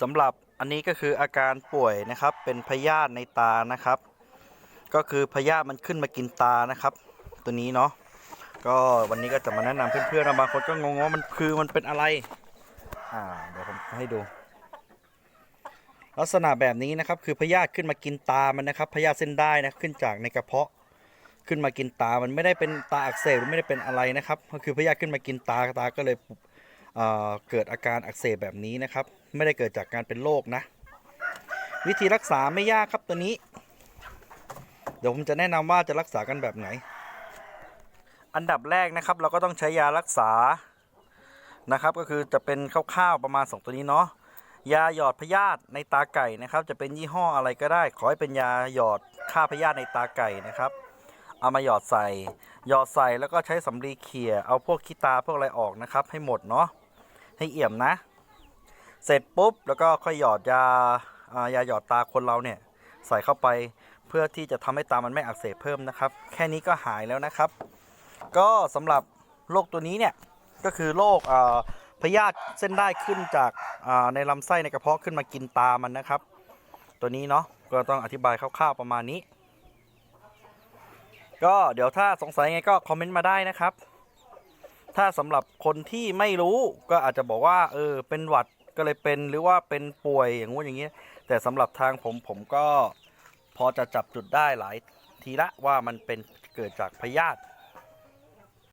สำหรับอันนี้ก็คืออาการป่วยนะครับ เป็นพยาธิในตานะครับ ก็คือพยาธิมันขึ้นมากินตานะครับ ตัวนี้เนาะก็วันนี้ก็จะมาแนะนำเพื่อนๆนะบางคนก็งงว่ามันคือมันเป็นอะไรอ่าเดี๋ยวผมให้ดู ลักษณะแบบนี้นะครับ คือพยาธิขึ้นมากินตามันนะครับพยาธิเส้นได้นะขึ้นจากในกระเพาะขึ้นมากินตา มันไม่ได้เป็นตาอักเสบหรือไม่ได้เป็นอะไรนะครับ ก็คือพยาธิขึ้นมากินตาตาก็เลย เเกิดอาการอักเสบแบบนี้นะครับ ไม่ได้เกิดจากการเป็นโรคนะ วิธีรักษาไม่ยากครับตัวนี้ เดี๋ยวผมจะแนะนำว่าจะรักษากันแบบไหน อันดับแรกนะครับ เราก็ต้องใช้ยารักษานะครับ ก็คือจะเป็นคร่าวๆประมาณ 2 ตัวนี้เนาะยาหยอดพยาธิในตาไก่นะครับ จะเป็นยี่ห้ออะไรก็ได้ ขอให้เป็นยาหยอดฆ่าพยาธิในตาไก่นะครับเอามาหยอดใส่ หยอดใส่แล้วก็ใช้สำลีเขี่ยเอาพวกขี้ตาพวกอะไรออกนะครับ ให้หมดเนาะ ให้เอี่ยมนะ เสร็จปุ๊บแล้วก็ค่อยหยอดยาายาหยอดตาคนเราเนี่ยใส่เข้าไปเพื่อที่จะทำให้ตามันไม่อักเสบเพิ่มนะครับ แค่นี้ก็หายแล้วนะครับ ก็สำหรับโรคตัวนี้เนี่ยก็คือโรคพยาธิเส้นได้ขึ้นจากาในลำไส้ในกระเพาะขึ้นมากินตามันนะครับ ตัวนี้เนาะก็ต้องอธิบายคร่าวๆประมาณนี้ ก็เดี๋ยวถ้าสงสัยไงก็คอมเมนต์มาได้นะครับ ถ้าสำหรับคนที่ไม่รู้ก็อาจจะบอกว่า เออ เป็นหวัดก็เลยเป็นหรือว่าเป็นป่วยอย่างงู้นอย่างนี้แต่สำหรับทางผมผมก็พอจะจับจุดได้หลายทีละว่ามันเป็นเกิดจากพยาธิ